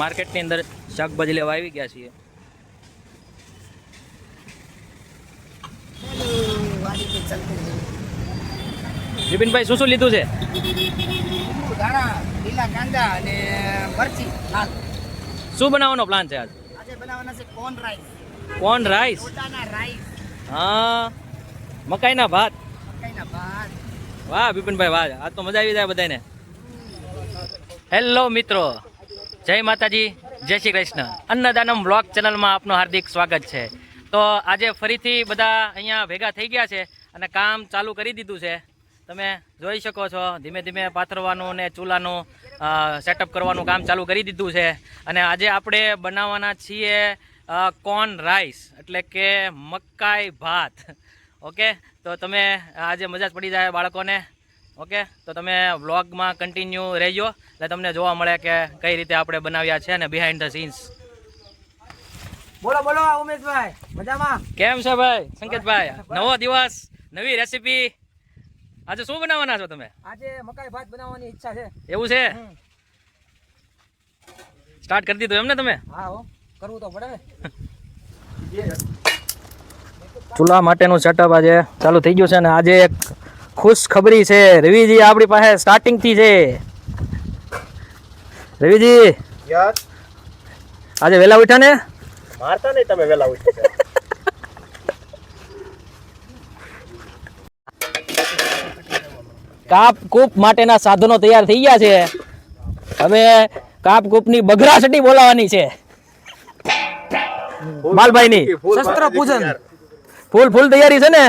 માર્કેટની અંદર શાકભાજી લેવા આવી ગયા છીએ. વિપિનભાઈ, શું શું લીધું છે? શું બનાવવાનો પ્લાન છે આજ? કોર્ન રાઈસ કોર્ન રાઈસ હા. મકાઈના ભાત. વાહ બિપિનભાઈ વાહ. આ તો મજા આવી જાય બધાને હેલો મિત્રો. જય માતાજી, જય શ્રી કૃષ્ણ. અન્નદાનમ બ્લોગ ચેનલમાં આપનું હાર્દિક સ્વાગત છે. તો આજે ફરીથી બધા અહીંયા ભેગા થઈ ગયા છે અને કામ ચાલુ કરી દીધું છે. તમે જોઈ શકો છો, ધીમે ધીમે પાથરવાનું ને ચૂલાનું સેટઅપ કરવાનું કામ ચાલુ કરી દીધું છે. અને આજે આપણે બનાવવાના છીએ કોર્ન રાઈસ એટલે કે મકાઈ ભાત. ઓકે? તો તમે આજે મજા જ પડી જાય બાળકોને. ઓકે? તો તમે વ્લોગમાં કન્ટિન્યુ રહેજો. એટલે તમને જોવા મળે કે કઈ રીતે આપણે બનાવ્યા છે અને બિહાઇન્ડ ધ સીન્સ બોલો બોલો ઉમેશભાઈ. મજામાં? કેમ છે ભાઈ? સંકેતભાઈ નવો દિવસ નવી રેસીપી આજે શું બનાવવાના છો તમે? આજે મકાઈ ભાત બનાવવાની ઈચ્છા છે. એવું છે? સ્ટાર્ટ કરી દીધું એમ ને તમે? હા હો. કરવું તો પડે ને. ચૂલા માટેનું સેટઅપ આજે ચાલુ થઈ ગયું છે ને આજે એક ખુશ ખબરી છે. રવિજી આપણી પાસે સ્ટાર્ટિંગથી છે. રવિજી આજે વેલા ઉઠ્યા ને? મારતા નહીં તમે વેલા ઉઠ્યા કાપ કૂપ માટેના સાધનો તૈયાર થઈ ગયા છે. હવે કાપ કૂપની બગરાસટી બોલાવવાની છે. બાલભાઈની. શસ્ત્ર પૂજન. ફૂલ ફૂલ તૈયારી છે ને?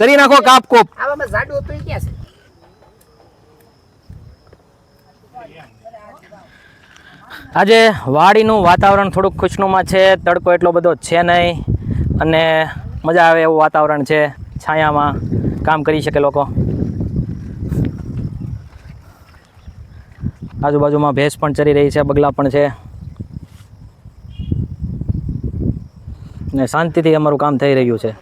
કરી નાખો કાપ કૂપ. આજે વાડીનું વાતાવરણ થોડુંક ખુશનુમાં છે તડકો એટલો બધો છે નહીં અને મજા આવે એવું વાતાવરણ છે છાયામાં કામ કરી શકે લોકો. આજુબાજુમાં ભેંસ પણ ચરી રહી છે બગલા પણ છે. ને શાંતિથી અમારું કામ થઈ રહ્યું છે.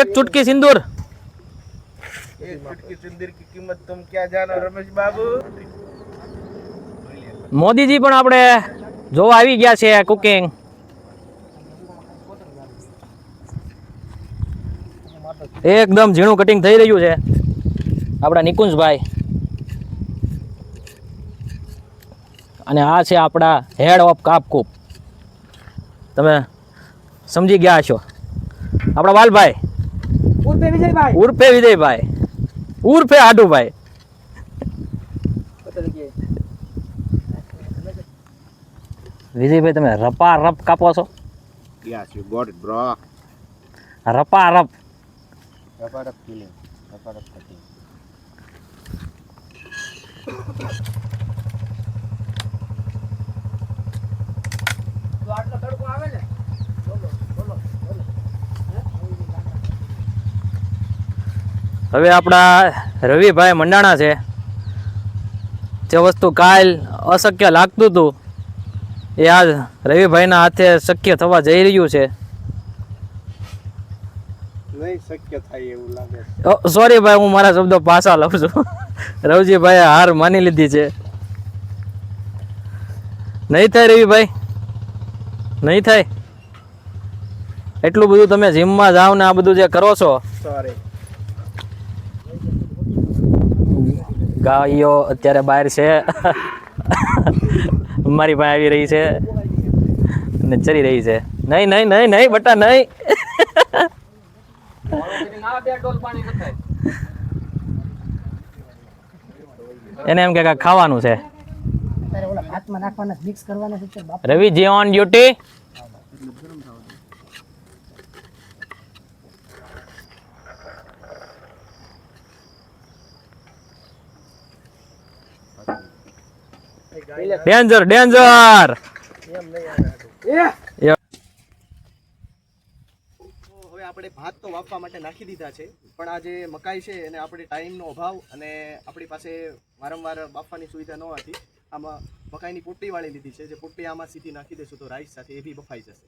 એક ચુટકી સિંદૂર. મોદીજી પણ આપણે જોવા આવી ગયા છે કુકિંગ એકદમ ઝીણું કટિંગ થઈ રહ્યું છે. આપણા નિકુંજભાઈ. અને આ છે આપણા હેડ ઓફ કાપકૂપ. તમે સમજી ગયા છો. આપણા વાલભાઈ. ઉર્ફે વિજયભાઈ. ઉર્ફે વિજયભાઈ. ઉર્ફે આડુભાઈ. વિજયભાઈ તમે રપા રપ કાપો છો. રપા રપ. તડકો આવે ને બોલો બોલો બોલો હવે આપણા રવિભાઈ મંડાણા છે. જે વસ્તુ કાલ અશક્ય લાગતું હતું, એ આજ રવિભાઈના હાથે શક્ય થવા જઈ રહ્યું છે. નહીં શક્ય થાય એવું લાગે સોરી ભાઈ હું મારા શબ્દો પાછા લઉં છું. રવજીભાઈએ હાર માની લીધી છે. નહીં થાય રવિભાઈ નહીં થાય. એટલું બધું તમે જીમમાં જાઓ ને આ બધું જે કરો છો. સોરી ગાયો અત્યારે બહાર છે. મારી પાસે આવી રહી છે. ને ચરી રહી છે. નહીં નહીં નહીં નહીં બટા નહીં આ બે ડોલ પાણી ન થાય એને એમ કે ખાવાનું છે. તારે ઓલા ભાતમાં નાખવાના મિક્સ કરવાના છે બાપ. રવિ જે ઓન ડ્યુટી ડેન્જર ડેન્જર એ હવે આપણે ભાત તો વાપવા માટે નાખી દીધા છે પણ આ જે મકાઈ છે એને આપણે ટાઈમનો અભાવ અને આપણી પાસે વારંવાર બાફવાની સુવિધા ન હતી. આમાં મકાઈની પોટલી વાળી લીધી છે જે પોટલી આમાં સીધી નાખી દેશું તો રાઈસ સાથે એ બી બફાઈ જશે.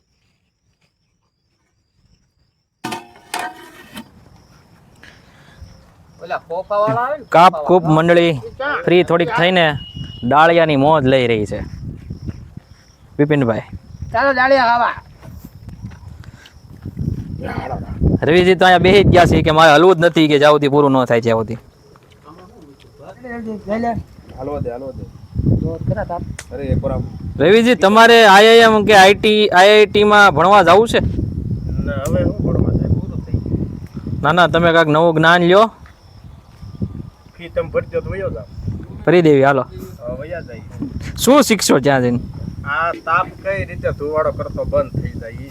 કાપ કૂપ મંડળી ફ્રી થોડીક થઈને ડાળિયાની મોજ લઈ રહી છે. બિપિનભાઈ ચાલો જાળિયા ખાવા. રવિજી તો અહીંયા બેસી ગયા છે કે મારે હલવું જ નથી કે જ્યાં સુધી પૂરું ન થાય ત્યાં સુધી. રવિજી તમારે આઈઆઈએમ કે આઈટી આઈઆઈટીમાં ભણવા જવું છે? ના, ના તમે કાંઈક નવું જ્ઞાન લ્યો. ફરી દેવી હાલો. શું શીખશો ત્યાં જઈને? આ તાપ કઈ રીતે ધુવાડો કરતો બંધ થઈ જાય.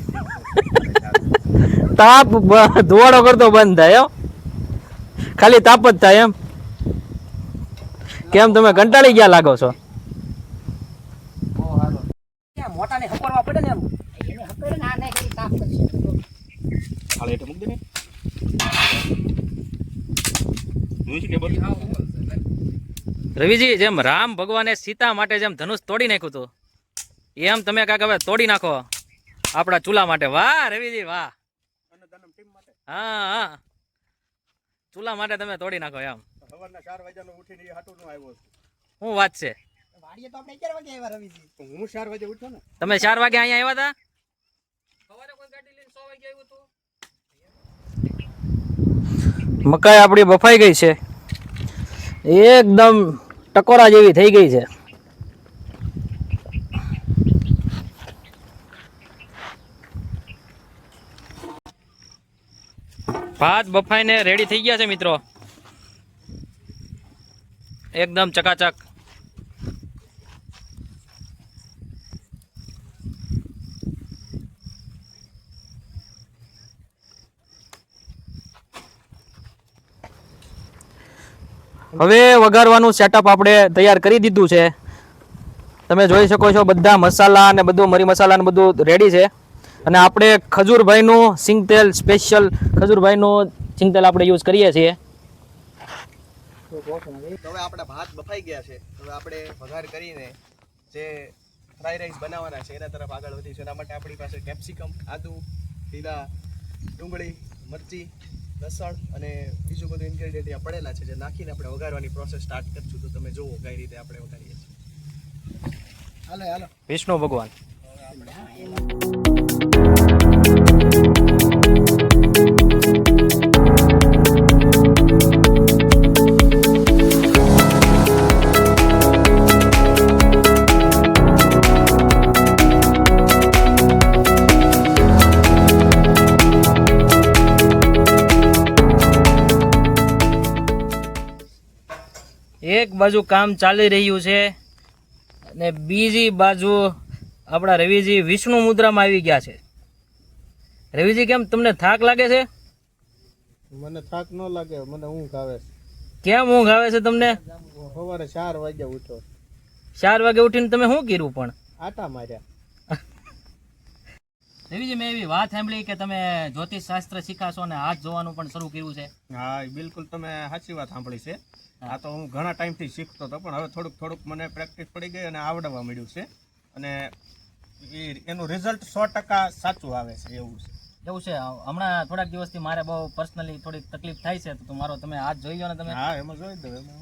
તાપ ધુવાડો કરતો બંધ થાય ખાલી તાપ જ થાય એમ. કેમ તમે કંટાળી ગયા લાગો છો? મોટાને રવિજી, જેમ રામ ભગવાને સીતા માટે જેમ ધનુષ તોડી નાખ્યું હતું, એમ તમે કાંક હવે તોડી નાખો આપણા ચૂલા માટે. વાહ, રવિજી, વાહ. હા હા. ચૂલા માટે તમે તોડી નાખો એમ. સવારના ચાર વાગ્યાનો ઉઠીને એ હાટું નો આવ્યો છું. શું વાત છે? વાડીએ તો આપણે અગિયાર વાગે આવ્યા રવિજી. હું ચાર વાગે ઉઠ્યો ને? તમે ચાર વાગે અહીંયા આવ્યા હતા? મકાઈ આપણી બફાઈ ગઈ છે. એકદમ ટકોરા જેવી થઈ ગઈ છે. ભાત બફાઈને રેડી થઈ ગયા છે મિત્રો. એકદમ ચકાચક. હવે વઘારવાનું સેટઅપ આપણે તૈયાર કરી દીધું છે. તમે જોઈ શકો છો બધા મસાલા અને બધું, મરી મસાલા ને બધું રેડી છે. અને આપણે ખજૂરભાઈનું સિંગતેલ સ્પેશિયલ ખજૂરભાઈનું સિંગતેલ આપણે યુઝ કરીએ છીએ. તો હવે આપણા ભાત બફાઈ ગયા છે. હવે આપણે વઘાર કરીને જે ફ્રાઈ રાઈસ બનાવવાના છે એના તરફ આગળ વધીશું. એના માટે આપણી પાસે કેપ્સિકમ આદુ લીલા ડુંગળી મરચી લસણ અને બીજું બધું ઇન્ગ્રેડિયન્ટ ત્યાં પડેલા છે જે નાખીને આપણે વઘારવાની પ્રોસેસ સ્ટાર્ટ કરશું. તો તમે જુઓ કઈ રીતે આપણે વઘારીએ છીએ. હાલો હાલો. વિષ્ણુ ભગવાન. એક બાજુ કામ ચાલી રહ્યું છે અને બીજી બાજુ આપણા રવિજી વિષ્ણુ મુદ્રામાં આવી ગયા છે. રવિજી કેમ તમને થાક લાગે છે? મને થાક ન લાગે મને ઊંઘ આવે કેમ ઊંઘ આવે છે તમને? સવારે ચાર વાગે ઉઠો. ચાર વાગે ઉઠીને તમે શું કર્યું પણ? આટા માર્યા. રવિજી મેં એવી વાત સાંભળી કે તમે જ્યોતિષ શાસ્ત્ર શીખાશો અને હાથ જોવાનું પણ શરૂ કર્યું છે. હા બિલકુલ તમે સાચી વાત સાંભળી છે. આ તો હું ઘણા ટાઈમથી શીખતો હતો પણ હવે થોડુંક થોડુંક મને પ્રેક્ટિસ પડી ગઈ અને આવડવા મળ્યું છે. અને એ એનું રિઝલ્ટ સો ટકા સાચું આવે છે એવું છે. એવું છે? હમણાં થોડાક દિવસથી મારે બહુ પર્સનલી થોડીક તકલીફ થાય છે તો મારો તમે હાથ જોઈ લો ને તમે. હા એમાં જોઈ દો એમાં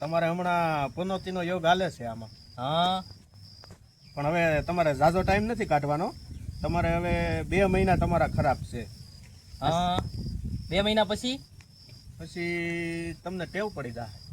તમારે હમણાં પુનોતીનો યોગ હાલે છે આમાં? હા. પણ હવે તમારે ઝાઝો ટાઈમ નથી કાઢવાનો? તમારે હવે બે મહિના તમારા ખરાબ છે. હા. બે મહિના પછી? પછી તમને ટેવ પડી જાય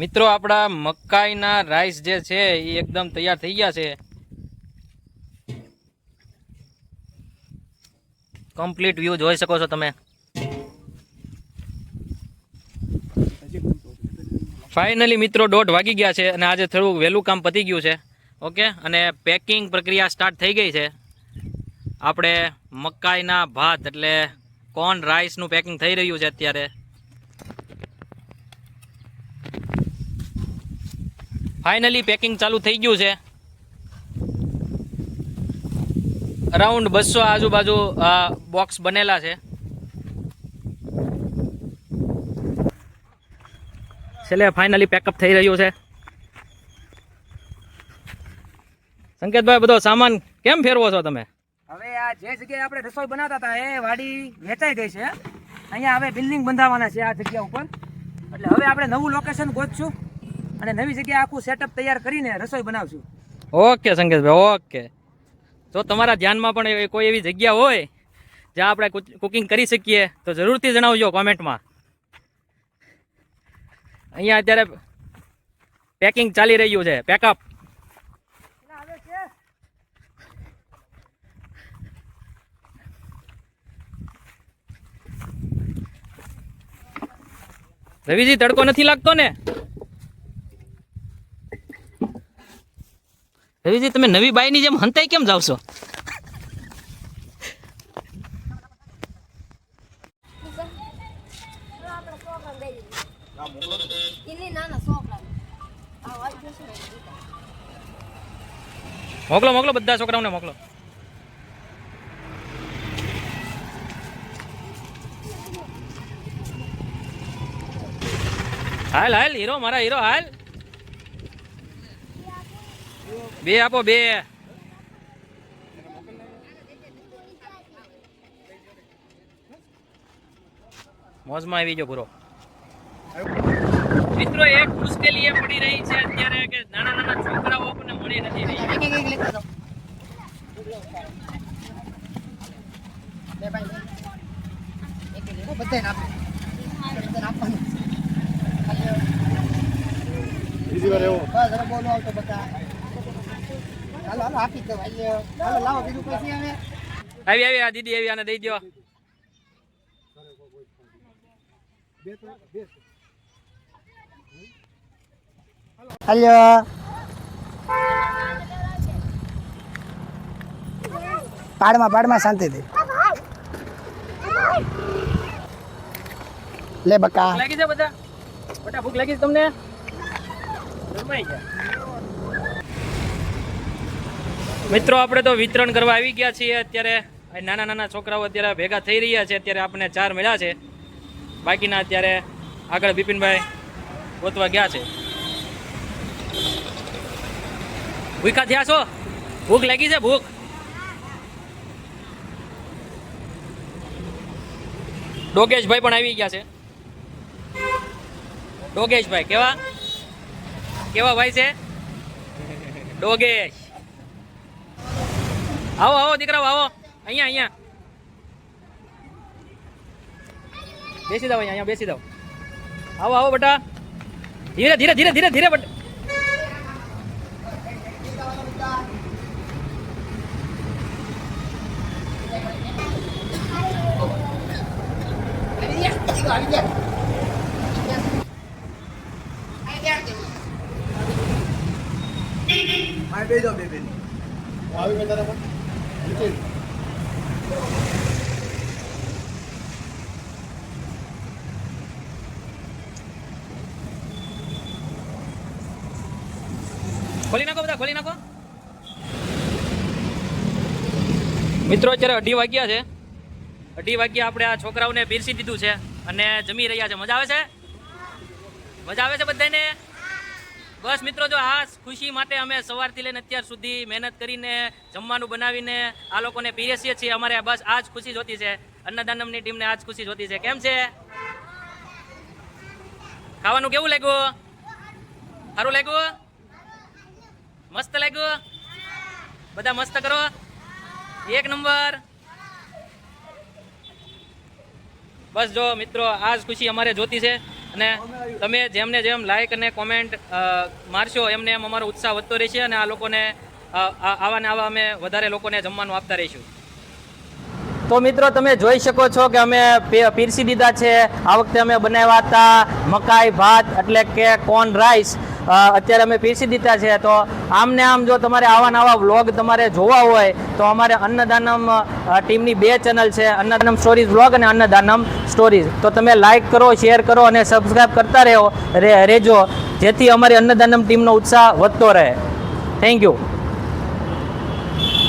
મિત્રો, આપણા મકાઈના રાઈસ જે છે, એ એકદમ તૈયાર થઈ ગયા છે. કમ્પ્લીટ વ્યૂ જોઈ શકો છો તમે. ફાઇનલી મિત્રો, દોઢ વાગી ગયા છે અને આજે થોડું વહેલું કામ પતી ગયું છે. ઓકે અને પેકિંગ પ્રક્રિયા સ્ટાર્ટ થઈ ગઈ છે. આપણે મકાઈના ભાત, એટલે કોર્ન રાઈસનું પેકિંગ થઈ રહ્યું છે અત્યારે. ફાઇનલી પેકિંગ ચાલુ થઈ ગયું છે. અરાઉન્ડ બસો આજુબાજુ બોક્સ બનેલા છે. છેલ્લે ફાઇનલી પેકઅપ થઈ રહ્યું છે. સંકેતભાઈ, બધો સામાન કેમ ફેરવો છો તમે? હવે આ જે જગ્યાએ આપણે રસોઈ બનાવતા હતા, એ વાડી વેચાઈ ગઈ છે. અહીંયા હવે બિલ્ડિંગ બંધાવવાના છે આ જગ્યા ઉપર. એટલે હવે આપણે નવું લોકેશન ગોતશું. અને નવી જગ્યાએ આખું સેટઅપ તૈયાર કરીને રસોઈ બનાવશું. ઓકે, સંકેતભાઈ, ઓકે. જો તમારા ધ્યાનમાં પણ કોઈ એવી જગ્યા હોય જ્યાં આપણે કુકિંગ કરી શકીએ, તો જરૂરથી જણાવજો કોમેન્ટમાં. અહીંયા અત્યારે પેકિંગ ચાલી રહ્યું છે. પેકઅપ રવિજી, તડકો નથી લાગતો ને? રવિજી, તમે નવી બાઈની જેમ હંતાઈ કેમ જાવ છો? મોકલો મોકલો, બધા છોકરાઓને મોકલો. હાલ હાલ, હીરો, મારા હીરો, હાલ. બે આપો બે. મોજમાં આવી ગયો પૂરો. મિત્રો એક મુશ્કેલી એ પડી રહી છે અત્યારે કે નાના નાના છોકરાઓ આપણને મળી નથી રહી આવી આવી આ દીદી આવી આને દઈ દો હલો. પાડમાં પાડમાં શાંતિથી. લે બકા. લાગી છે બધા? બધા ભૂખ લાગી છે તમને? જમાઈ ગયા. મિત્રો, આપણે તો વિતરણ કરવા આવી ગયા છીએ. અત્યારે નાના નાના છોકરાઓ અત્યારે ભેગા થઈ રહ્યા છે. અત્યારે આપણને ચાર મળ્યા છે. બાકીના અત્યારે આગળ બિપિનભાઈ ગોતવા ગયા છે. ભૂખા થયા છો? ભૂખ લાગી છે, ભૂખ? ડોગેશભાઈ પણ આવી ગયા છે. ડોગેશભાઈ, કેવા? કેવા ભાઈ છે? ડોગેશ. આવો આવો દીકરાઓ આવો અહીંયા અહીંયા બેસી જાઓ અહીંયા અહીંયા બેસી જાઓ આવો આવો બેટા ધીરે ધીરે ધીરે ધીરે ધીરે બેટા ખોલી નાખો બધા, ખોલી નાખો. મિત્રો, અત્યારે અઢી વાગ્યા છે. અઢી વાગ્યા આપણે આ છોકરાઓને પીરસી દીધું છે અને જમી રહ્યા છે. મજા આવે છે? મજા આવે છે બધાને બસ મિત્રો, જો આ ખુશી માટે અમે સવારથી લઈને અત્યાર સુધી મહેનત કરીને જમવાનું બનાવીને આ લોકોને પીરસીએ છીએ. અમારે બસ આ જ ખુશી જોતી છે. અન્નદાનમની ટીમને આ જ ખુશી જોતી છે. કેમ છે? ખાવાનું કેવું લાગ્યું? સારું લાગ્યું? મસ્ત લાગ્યું? બધા મસ્ત કરો? એક નંબર. બસ જો મિત્રો આ જ ખુશી અમારે જોતી છે અને તમે જેમને જેમ લાઈક અને કોમેન્ટ મારશો એમને એમ અમારો ઉત્સાહ વધતો રહેશે અને આ લોકોને આવા ને આવા અમે વધારે લોકોને જમવાનું આપતા રહીશું. તો મિત્રો, તમે જોઈ શકો છો કે અમે પીરસી દીધા છે. આ વખતે અમે બનાવ્યા હતા મકાઈ ભાત, એટલે કે કોર્ન રાઈસ અત્યારે અમે પીસી દીધા છે. તો આમને આમ જો તમારે આવા નવા વ્લોગ તમારે જોવા હોય, તો અમારે અન્નદાનમ ટીમની બે ચેનલ છે. અન્નદાનમ સ્ટોરીઝ વ્લોગ અને અન્નદાનમ સ્ટોરીઝ. તો તમે લાઇક કરો, શેર કરો અને સબસ્ક્રાઈબ કરતા રહો રે- રહેજો, જેથી અમારી અન્નદાનમ ટીમનો ઉત્સાહ વધતો રહે. Thank you